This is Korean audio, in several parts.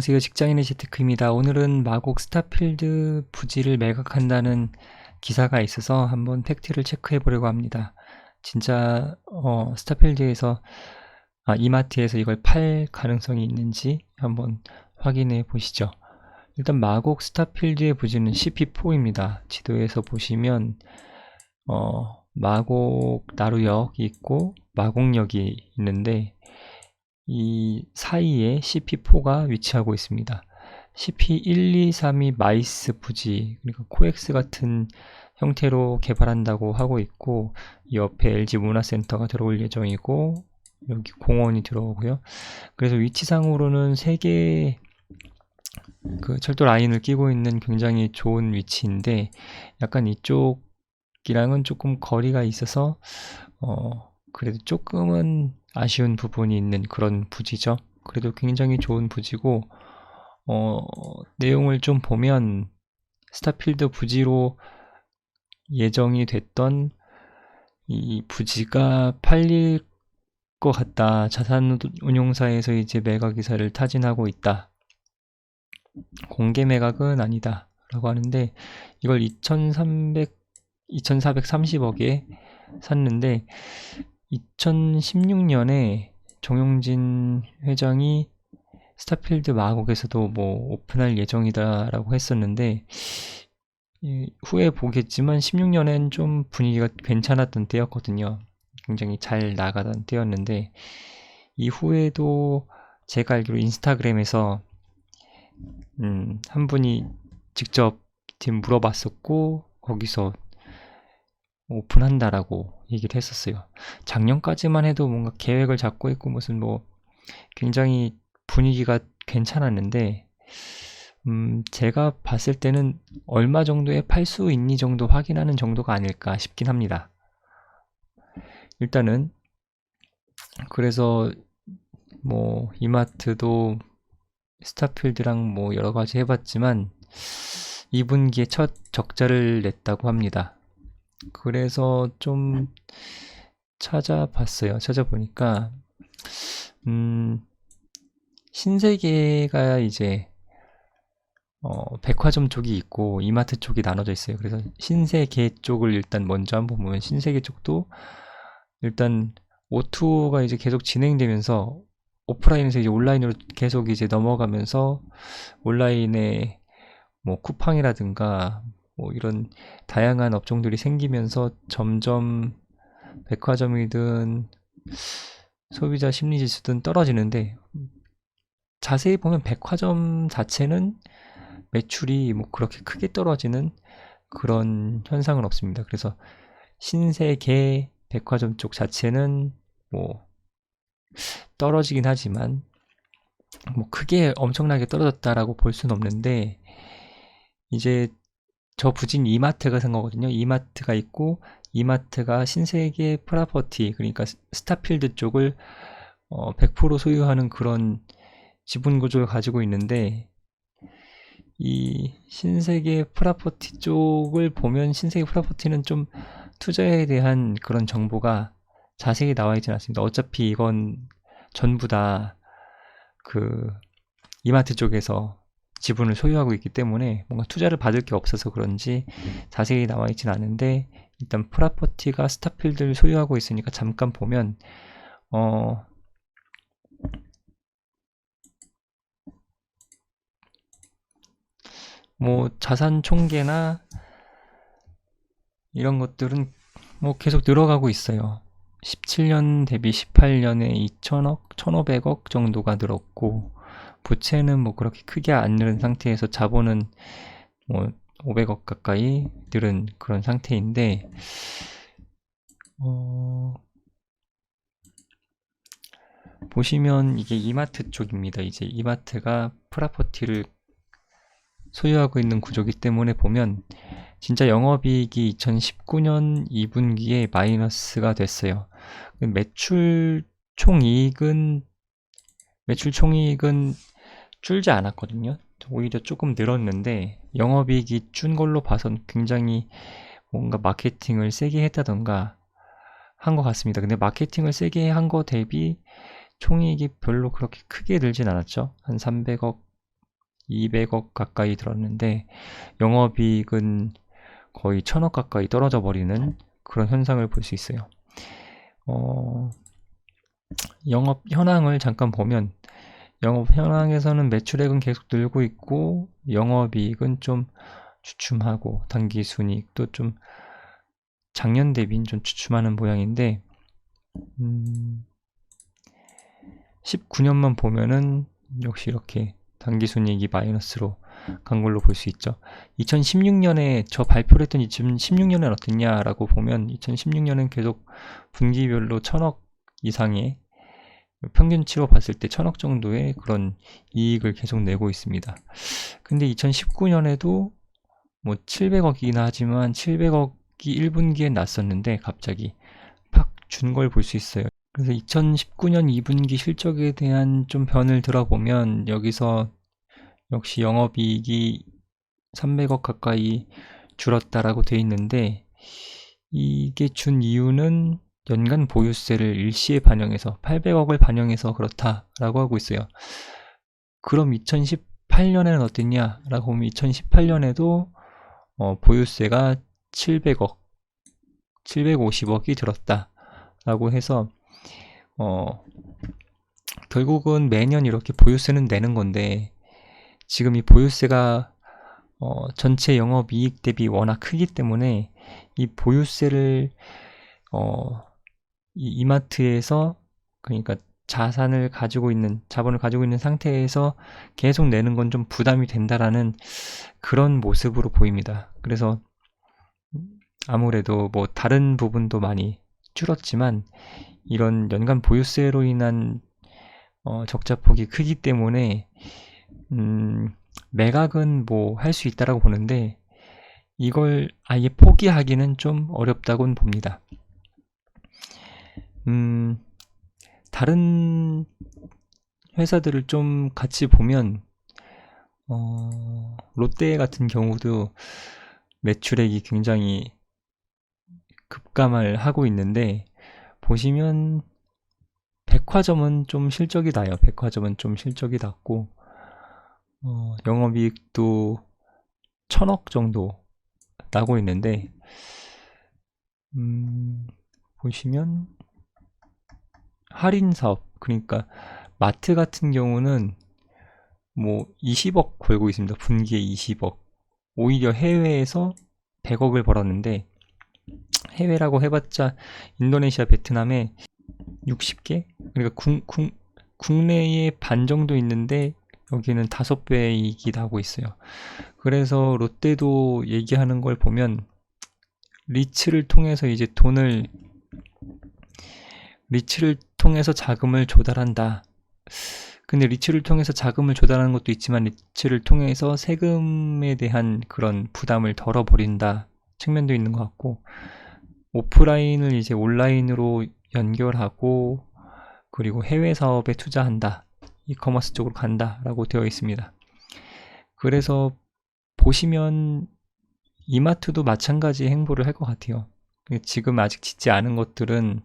안녕하세요. 직장인의 재테크입니다. 오늘은 마곡 스타필드 부지를 매각한다는 기사가 있어서 한번 팩트를 체크해 보려고 합니다. 진짜 어, 스타필드에서 아, 이마트에서 이걸 팔 가능성이 있는지 한번 확인해 보시죠. 일단 마곡 스타필드의 부지는 CP4입니다. 지도에서 보시면 어, 마곡 나루역이 있고 마곡역이 있는데 이 사이에 CP4가 위치하고 있습니다. CP1, 2, 3이 마이스 부지, 그러니까 코엑스 같은 형태로 개발한다고 하고 있고, 옆에 LG 문화센터가 들어올 예정이고, 여기 공원이 들어오고요. 그래서 위치상으로는 세개 그 철도 라인을 끼고 있는 굉장히 좋은 위치인데, 약간 이쪽이랑은 조금 거리가 있어서, 어, 그래도 조금은 아쉬운 부분이 있는 그런 부지죠. 그래도 굉장히 좋은 부지고 어, 내용을 좀 보면 스타필드 부지로 예정이 됐던 이 부지가 팔릴 것 같다. 자산 운용사에서 이제 매각 기사를 타진하고 있다. 공개 매각은 아니다. 라고 하는데 이걸 2300, 2430억에 샀는데 2016년에 정용진 회장이 스타필드 마곡에서도 뭐 오픈할 예정이다라고 했었는데 후에 보겠지만 16년엔 좀 분위기가 괜찮았던 때였거든요. 굉장히 잘 나가던 때였는데 이후에도 제가 알기로 인스타그램에서 음, 한 분이 직접 물어봤었고 거기서 오픈한다라고 얘기를 했었어요. 작년까지만 해도 뭔가 계획을 잡고 있고 무슨 뭐 굉장히 분위기가 괜찮았는데 음, 제가 봤을 때는 얼마 정도에 팔 수 있니 정도 확인하는 정도가 아닐까 싶긴 합니다. 일단은 그래서 뭐 이마트도 스타필드랑 뭐 여러 가지 해봤지만 2분기에 첫 적자를 냈다고 합니다. 그래서 좀 찾아봤어요. 찾아보니까 음, 신세계가 이제 어, 백화점 쪽이 있고 이마트 쪽이 나눠져 있어요. 그래서 신세계 쪽을 일단 먼저 한번 보면 신세계 쪽도 일단 오투가 이제 계속 진행되면서 오프라인에서 이제 온라인으로 계속 이제 넘어가면서 온라인에 뭐 쿠팡이라든가 뭐 이런 다양한 업종들이 생기면서 점점 백화점이든 소비자 심리 지수든 떨어지는데 자세히 보면 백화점 자체는 매출이 뭐 그렇게 크게 떨어지는 그런 현상은 없습니다. 그래서 신세계 백화점 쪽 자체는 뭐 떨어지긴 하지만 뭐 크게 엄청나게 떨어졌다라고 볼 수는 없는데 이제 저 부진 이마트가 산 거거든요. 이마트가 있고 이마트가 신세계 프라퍼티 그러니까 스타필드 쪽을 어, 100% 소유하는 그런 지분 구조를 가지고 있는데 이 신세계 프라퍼티 쪽을 보면 신세계 프라퍼티는 좀 투자에 대한 그런 정보가 자세히 나와 있지는 않습니다. 어차피 이건 전부 다 그 이마트 쪽에서 지분을 소유하고 있기 때문에 뭔가 투자를 받을 게 없어서 그런지 자세히 나와 있진 않은데 일단 프라퍼티가 스타필드를 소유하고 있으니까 잠깐 보면 어 뭐 자산 총계나 이런 것들은 뭐 계속 늘어가고 있어요. 17년 대비 18년에 2천억, 1,500억 정도가 늘었고 부채는 뭐 그렇게 크게 안 늘은 상태에서 자본은 뭐 500억 가까이 늘은 그런 상태인데 어... 보시면 이게 이마트 쪽입니다. 이제 이마트가 프라퍼티를 소유하고 있는 구조기 때문에 보면 진짜 영업이익이 2019년 2분기에 마이너스가 됐어요. 매출 총이익은 매출 총이익은 줄지 않았거든요. 오히려 조금 늘었는데 영업이익이 준 걸로 봐선 굉장히 뭔가 마케팅을 세게 했다던가 한 것 같습니다. 근데 마케팅을 세게 한 거 대비 총이익이 별로 그렇게 크게 늘진 않았죠. 한 300억 200억 가까이 들었는데 영업이익은 거의 1000억 가까이 떨어져 버리는 그런 현상을 볼 수 있어요. 어, 영업 현황을 잠깐 보면 영업 현황에서는 매출액은 계속 늘고 있고 영업이익은 좀 주춤하고 당기순이익도 좀 작년 대비는 좀 주춤하는 모양인데 음, 19년만 보면은 역시 이렇게 당기순이익이 마이너스로 간 걸로 볼 수 있죠. 2016년에 저 발표를 했던 2016년은 어땠냐라고 보면 2016년은 계속 분기별로 천억 이상의 평균치로 봤을 때 천억 정도의 그런 이익을 계속 내고 있습니다. 근데 2019년에도 뭐 700억이나 하지만 700억이 1분기에 났었는데 갑자기 팍 준 걸 볼 수 있어요. 그래서 2019년 2분기 실적에 대한 좀 변을 들어보면 여기서 역시 영업이익이 300억 가까이 줄었다라고 돼 있는데 이게 준 이유는 연간 보유세를 일시에 반영해서 800억을 반영해서 그렇다라고 하고 있어요. 그럼 2018년에는 어땠냐라고 보면 2018년에도 어, 보유세가 700억, 750억이 들었다라고 해서 어, 결국은 매년 이렇게 보유세는 내는 건데 지금 이 보유세가 어, 전체 영업이익 대비 워낙 크기 때문에 이 보유세를 어, 이 이마트에서 그러니까 자산을 가지고 있는 자본을 가지고 있는 상태에서 계속 내는 건 좀 부담이 된다라는 그런 모습으로 보입니다. 그래서 아무래도 뭐 다른 부분도 많이 줄었지만 이런 연간 보유세로 인한 어, 적자 폭이 크기 때문에 음, 매각은 뭐 할 수 있다라고 보는데 이걸 아예 포기하기는 좀 어렵다고는 봅니다. 음, 다른 회사들을 좀 같이 보면 어, 롯데 같은 경우도 매출액이 굉장히 급감을 하고 있는데 보시면 백화점은 좀 실적이 나요. 백화점은 좀 실적이 낮고 어, 영업이익도 천억 정도 나고 있는데 음, 보시면 할인 사업 그러니까 마트 같은 경우는 뭐 20억 벌고 있습니다. 분기에 20억. 오히려 해외에서 100억을 벌었는데 해외라고 해봤자 인도네시아, 베트남에 60개? 그러니까 국, 국, 국내에 반 정도 있는데 여기는 다섯 배이기도 하고 있어요. 그래서 롯데도 얘기하는 걸 보면 리츠를 통해서 이제 돈을 리츠를 통해서 자금을 조달한다. 근데 리츠를 통해서 자금을 조달하는 것도 있지만 리츠를 통해서 세금에 대한 그런 부담을 덜어버린다 측면도 있는 것 같고 오프라인을 이제 온라인으로 연결하고 그리고 해외 사업에 투자한다 이커머스 쪽으로 간다 라고 되어 있습니다. 그래서 보시면 이마트도 마찬가지 행보를 할 것 같아요. 지금 아직 짓지 않은 것들은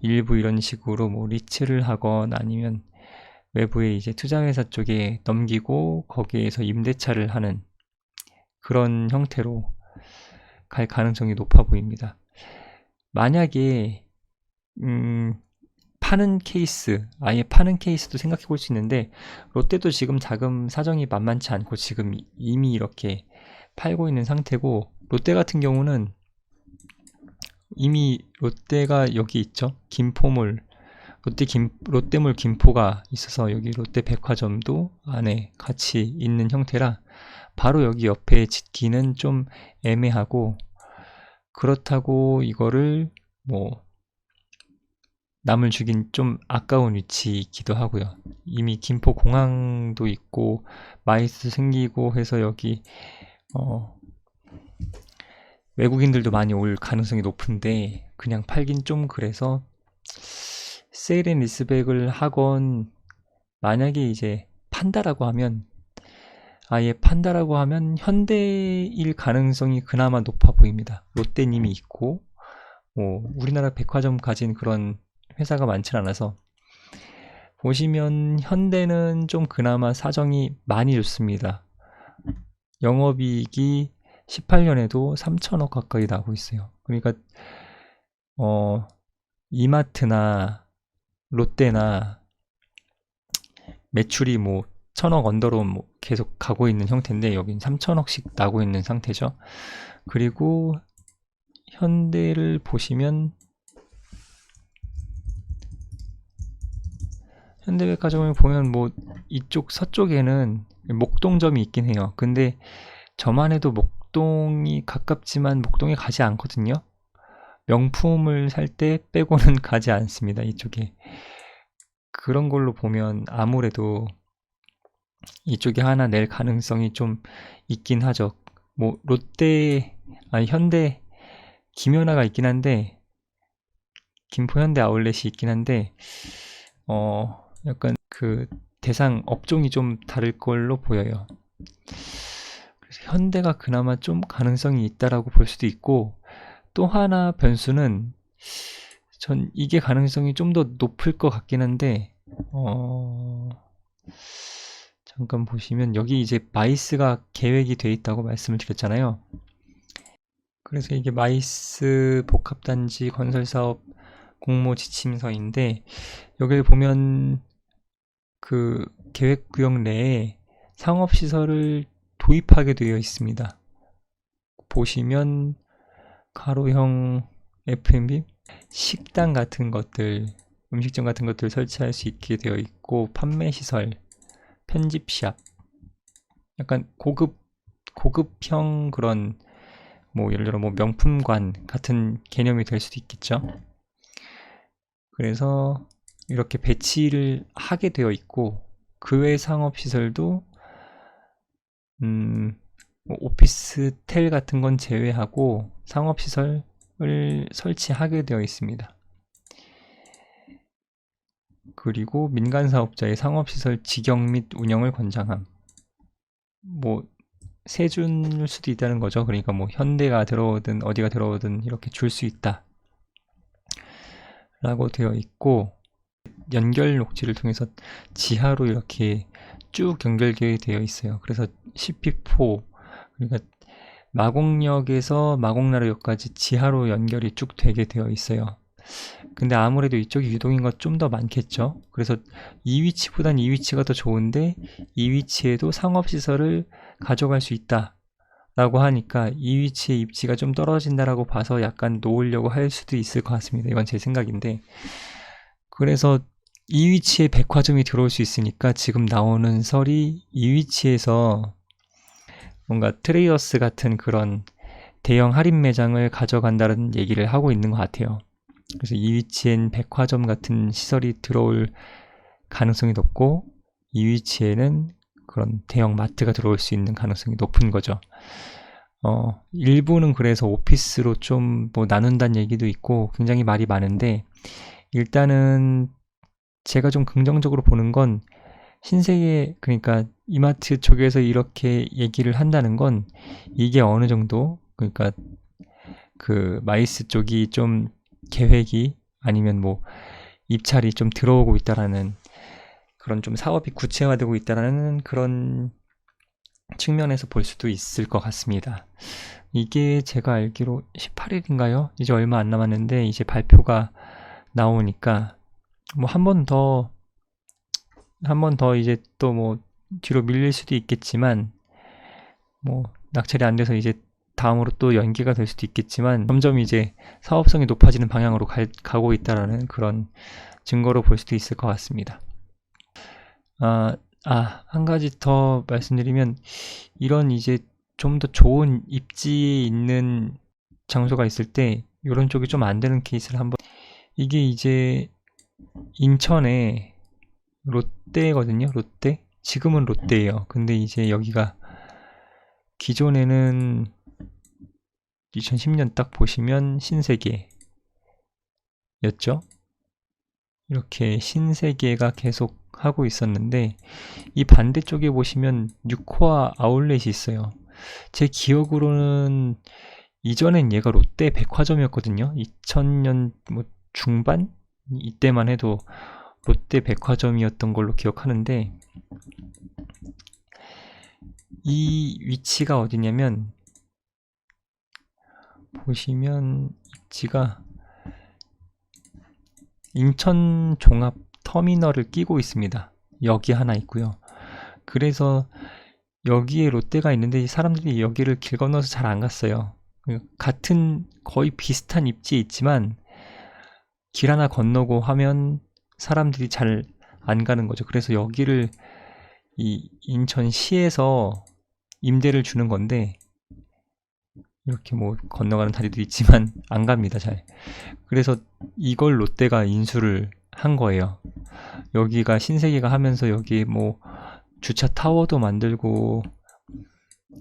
일부 이런 식으로 뭐 리츠를 하건 아니면 외부에 이제 투자회사 쪽에 넘기고 거기에서 임대차를 하는 그런 형태로 갈 가능성이 높아 보입니다. 만약에 음, 파는 케이스, 아예 파는 케이스도 생각해 볼 수 있는데 롯데도 지금 자금 사정이 만만치 않고 지금 이미 이렇게 팔고 있는 상태고 롯데 같은 경우는 이미 롯데가 여기 있죠. 김포몰 롯데 김 롯데몰 김포가 있어서 여기 롯데 백화점도 안에 같이 있는 형태라 바로 여기 옆에 짓기는 좀 애매하고 그렇다고 이거를 뭐 남을 주긴 좀 아까운 위치이기도 하고요. 이미 김포 공항도 있고 마이스 생기고 해서 여기 어 외국인들도 많이 올 가능성이 높은데 그냥 팔긴 좀 그래서 세일앤 리스백을 하건 만약에 이제 판다라고 하면 아예 판다라고 하면 현대일 가능성이 그나마 높아 보입니다. 롯데님이 있고 뭐 우리나라 백화점 가진 그런 회사가 많지 않아서 보시면 현대는 좀 그나마 사정이 많이 좋습니다. 영업이익이 18년에도 3천억 가까이 나고 있어요. 그러니까 어 이마트나 롯데나 매출이 뭐 천억 언더로 뭐 계속 가고 있는 형태인데 여긴 3천억씩 나고 있는 상태죠. 그리고 현대를 보시면 현대백화점을 보면 뭐 이쪽 서쪽에는 목동점이 있긴 해요. 근데 저만 해도 목 동이 가깝지만 목동에 가지 않거든요. 명품을 살 때 빼고는 가지 않습니다. 이쪽에. 그런 걸로 보면 아무래도 이쪽에 하나 낼 가능성이 좀 있긴 하죠. 뭐 롯데 아니 현대 김연아가 있긴 한데 김포 현대 아울렛이 있긴 한데 어 약간 그 대상 업종이 좀 다를 걸로 보여요. 현대가 그나마 좀 가능성이 있다라고 볼 수도 있고 또 하나 변수는 전 이게 가능성이 좀 더 높을 것 같긴 한데 어 잠깐 보시면 여기 이제 마이스가 계획이 돼 있다고 말씀을 드렸잖아요. 그래서 이게 마이스 복합단지 건설사업 공모 지침서인데 여기를 보면 그 계획구역 내에 상업시설을 도입하게 되어 있습니다. 보시면 가로형 F&B 식당 같은 것들 음식점 같은 것들 설치할 수 있게 되어 있고 판매시설 편집샵 약간 고급 고급형 그런 뭐 예를 들어 뭐 명품관 같은 개념이 될 수도 있겠죠. 그래서 이렇게 배치를 하게 되어 있고 그 외 상업 시설도 음, 뭐 오피스텔 같은 건 제외하고 상업 시설을 설치하게 되어 있습니다. 그리고 민간 사업자의 상업 시설 직영 및 운영을 권장함. 뭐 세준일 수도 있다는 거죠. 그러니까 뭐 현대가 들어오든 어디가 들어오든 이렇게 줄 수 있다. 라고 되어 있고 연결 녹지를 통해서 지하로 이렇게 쭉 연결되어 되어 있어요. 그래서 CP4 그러니까 마곡역에서 마곡나루역까지 지하로 연결이 쭉 되게 되어 있어요. 근데 아무래도 이쪽이 유동인 것좀더 많겠죠. 그래서 이 위치보단 이 위치가 더 좋은데 이 위치에도 상업시설을 가져갈 수 있다. 라고 하니까 이 위치의 입지가 좀 떨어진다라고 봐서 약간 놓으려고 할 수도 있을 것 같습니다. 이건 제 생각인데. 그래서 이 위치에 백화점이 들어올 수 있으니까 지금 나오는 설이 이 위치에서 뭔가 트레이더스 같은 그런 대형 할인 매장을 가져간다는 얘기를 하고 있는 것 같아요. 그래서 이 위치엔 백화점 같은 시설이 들어올 가능성이 높고 이 위치에는 그런 대형 마트가 들어올 수 있는 가능성이 높은 거죠. 어, 일부는 그래서 오피스로 좀 뭐 나눈다는 얘기도 있고 굉장히 말이 많은데 일단은 제가 좀 긍정적으로 보는 건 신세계 그러니까 이마트 쪽에서 이렇게 얘기를 한다는 건 이게 어느 정도 그러니까 그 마이스 쪽이 좀 계획이 아니면 뭐 입찰이 좀 들어오고 있다라는 그런 좀 사업이 구체화되고 있다라는 그런 측면에서 볼 수도 있을 것 같습니다. 이게 제가 알기로 18일인가요? 이제 얼마 안 남았는데 이제 발표가 나오니까 뭐 한 번 더 한 번 더 이제 또 뭐 뒤로 밀릴 수도 있겠지만 뭐 낙찰이 안 돼서 이제 다음으로 또 연기가 될 수도 있겠지만 점점 이제 사업성이 높아지는 방향으로 가, 가고 있다라는 그런 증거로 볼 수도 있을 것 같습니다. 아, 아, 한 가지 더 말씀드리면 이런 이제 좀 더 좋은 입지 있는 장소가 있을 때 이런 쪽이 좀 안 되는 케이스를 한번 이게 이제 인천에 롯데거든요. 롯데. 지금은 롯데예요. 근데 이제 여기가 기존에는 2010년 딱 보시면 신세계였죠. 이렇게 신세계가 계속 하고 있었는데 이 반대쪽에 보시면 6호와 아울렛이 있어요. 제 기억으로는 이전엔 얘가 롯데 백화점이었거든요. 2000년 뭐 중반 이때만 해도 롯데 백화점이었던 걸로 기억하는데 이 위치가 어디냐면 보시면 위치가 인천 종합 터미널을 끼고 있습니다. 여기 하나 있고요. 그래서 여기에 롯데가 있는데 사람들이 여기를 길 건너서 잘 안 갔어요. 같은 거의 비슷한 입지에 있지만 길 하나 건너고 하면 사람들이 잘 안 가는 거죠. 그래서 여기를 이 인천시에서 임대를 주는 건데 이렇게 뭐 건너가는 다리도 있지만 안 갑니다 잘. 그래서 이걸 롯데가 인수를 한 거예요. 여기가 신세계가 하면서 여기 뭐 주차 타워도 만들고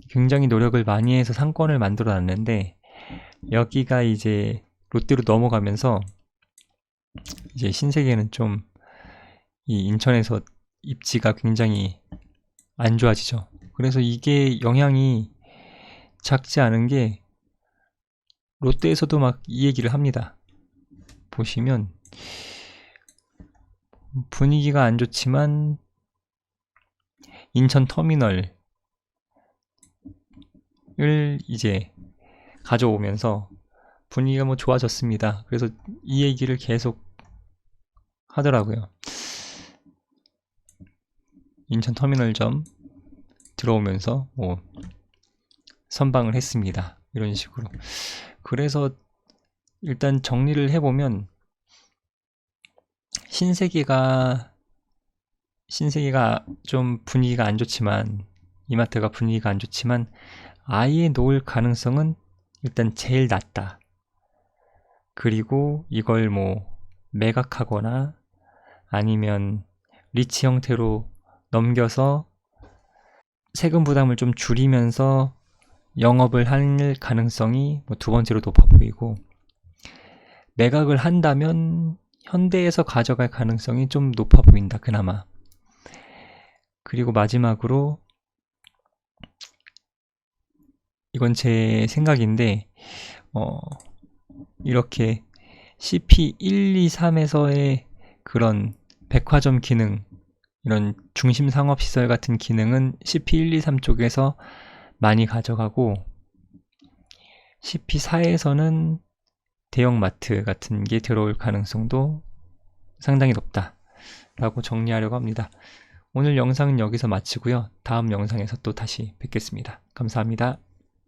굉장히 노력을 많이 해서 상권을 만들어 놨는데 여기가 이제 롯데로 넘어가면서 이제 신세계는 좀 이 인천에서 입지가 굉장히 안 좋아지죠. 그래서 이게 영향이 작지 않은 게 롯데에서도 막 이 얘기를 합니다. 보시면 분위기가 안 좋지만 인천 터미널을 이제 가져오면서 분위기가 뭐 좋아졌습니다. 그래서 이 얘기를 계속 하더라고요. 인천 터미널점 들어오면서 뭐 선방을 했습니다. 이런 식으로. 그래서 일단 정리를 해보면 신세계가 신세계가 좀 분위기가 안 좋지만 이마트가 분위기가 안 좋지만 아예 놓을 가능성은 일단 제일 낮다. 그리고 이걸 뭐 매각하거나 아니면 리치 형태로 넘겨서 세금 부담을 좀 줄이면서 영업을 할 가능성이 뭐 두 번째로 높아 보이고 매각을 한다면 현대에서 가져갈 가능성이 좀 높아 보인다 그나마. 그리고 마지막으로 이건 제 생각인데 어 이렇게 CP1, 2, 3에서의 그런 백화점 기능 이런 중심 상업시설 같은 기능은 CP1, 2, 3 쪽에서 많이 가져가고 CP4에서는 대형마트 같은 게 들어올 가능성도 상당히 높다 라고 정리하려고 합니다. 오늘 영상은 여기서 마치고요. 다음 영상에서 또 다시 뵙겠습니다. 감사합니다.